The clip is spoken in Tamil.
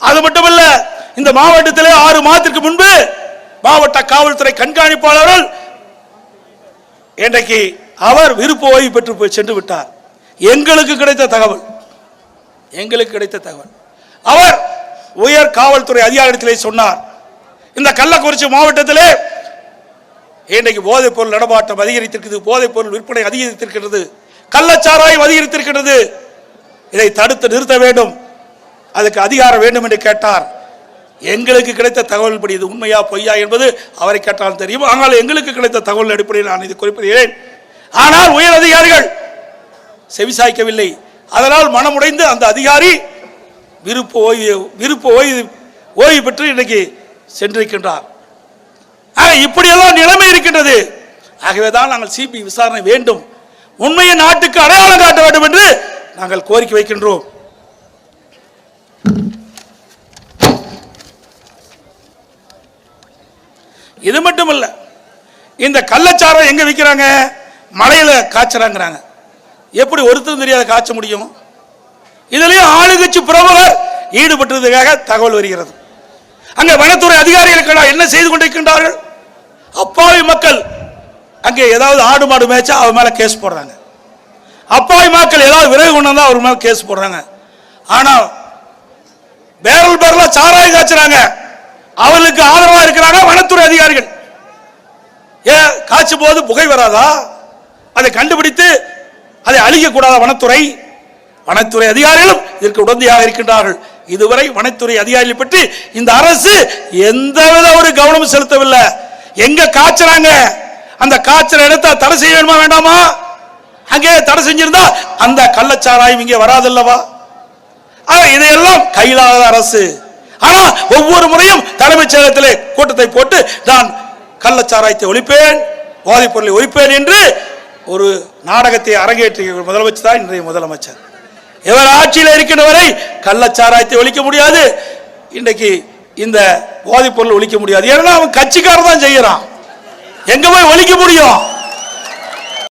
அது மட்டுமல்ல இந்த மாவட்டத்திலே ஆறு மாதத்திற்கு முன்பு மாவட்ட காவல்துறை கண்காணிப்பாளர்கள் இன்றைக்கு அவர் விருப்ப ஓய்வு பெற்று போய் சென்று விட்டார். எங்களுக்கு கிடைத்த தகவல் எங்களுக்கு கிடைத்த தகவல். அவர் உயர் காவல்துறை அதிகாரத்திலே சொன்னார் இந்த கள்ளக்குறிச்சி மாவட்டத்திலே இன்றைக்கு போதைப் பொருள் நடமாட்டம் அதிகரித்திருக்கிறது போதைப் பொருள் விற்பனை அதிகரித்திருக்கிறது கள்ளச்சாராயம் அதிகரித்திருக்கிறது இதை தடுத்து நிறுத்த வேண்டும். அதுக்கு அதிகாரம் வேண்டும் என்று கேட்டார். எங்களுக்கு கிடைத்த தகவல் படி இது உண்மையா பொய்யா என்பது அவரை கேட்டால் தெரியும். ஆனால் எங்களுக்கு கிடைத்த தகவல் அடிப்படையில் நான் இது குறிப்பிடுகிறேன். ஆனால் உயர் அதிகாரிகள் செவிசாய்க்கவில்லை அதனால் மனமுடைந்து அந்த அதிகாரி விருப்ப ஓய்வு விருப்ப ஓய்வு ஓய்வு பெற்று இன்னைக்கு சென்றிருக்கின்றார். ஆக இப்படியெல்லாம் நிலைமை இருக்கின்றது. ஆகவே தான் நாங்கள் சிபி விசாரணை வேண்டும். உண்மையை நாட்டுக்கு அடையாளம் காட்ட வேண்டும் என்று நாங்கள் கோரிக்கை வைக்கின்றோம். இது மட்டும் இல்லை இந்த கள்ளச்சாரம் எங்க விற்கிறாங்க மலையில காய்ச்சறாங்கிறாங்க. எப்படி ஒருத்தரும் தெரியாத காய்ச்ச முடியும்? இதுலயும் ஆளுங்கட்சி பிரபலர் ஈடுபட்டதுக்காக தகவல் வருகிறது. அங்கே வனத்துறை அதிகாரிகள் என்ன செய்து கொண்டிருக்கின்றார்கள்? அப்பாவி மக்கள் அங்கே ஏதாவது ஆடு மாடு மேய்ச்சா அவர் மேல கேஸ் போடுறாங்க. அப்பாவி மக்கள் ஏதாவது விரைவு கொண்டாந்தா அவர் மேல கேஸ் போடுறாங்க. ஆனா பேரல் பேரலா சாராயம் காய்ச்சுறாங்க. அவர்களுக்கு ஆதரவா இருக்கிறாங்க வனத்துறை போது புகை வராதா? அதை கண்டுபிடித்து அதை அழிக்கக்கூடாத வனத்துறை? வனத்துறை அதிகாரிகளும் இதற்கு உடந்தையாக இருக்கின்றார்கள். இதுவரை வனத்துறை அதிகாரிகள் பற்றி இந்த அரசு எந்தவித ஒரு கவனமும் செலுத்தவில்லை. எங்க காய்ச்சறாங்க? அந்த காய்ச்சல் இடத்தை தடை செய்ய வேணுமா வேண்டாமா? அங்கே தடை செஞ்சிருந்தா அந்த கள்ளச்சாராயம் இங்கே வராதல்லவா? இதையெல்லாம் கையிலாத அரசு. ஆனா ஒவ்வொரு முறையும் தலைமைச் செயலகத்திலே கூட்டத்தை போட்டு நான் கள்ளச்சாராயத்தை ஒழிப்பேன். போதைப் பொருளை ஒழிப்பேன் என்று ஒரு நாடகத்தை அரங்கேற்றிய முதலமைச்சர் தான் இன்றைய முதலமைச்சர். இவர் ஆட்சியில் இருக்கின்ற வரை கள்ளச்சாராயத்தை ஒழிக்க முடியாது. இன்றைக்கு இந்த போதைப் பொருள் ஒழிக்க முடியாது. ஏன்னா அவன் கட்சிக்காரன் தான் செய்கிறான் எங்க போய் ஒழிக்க முடியும்?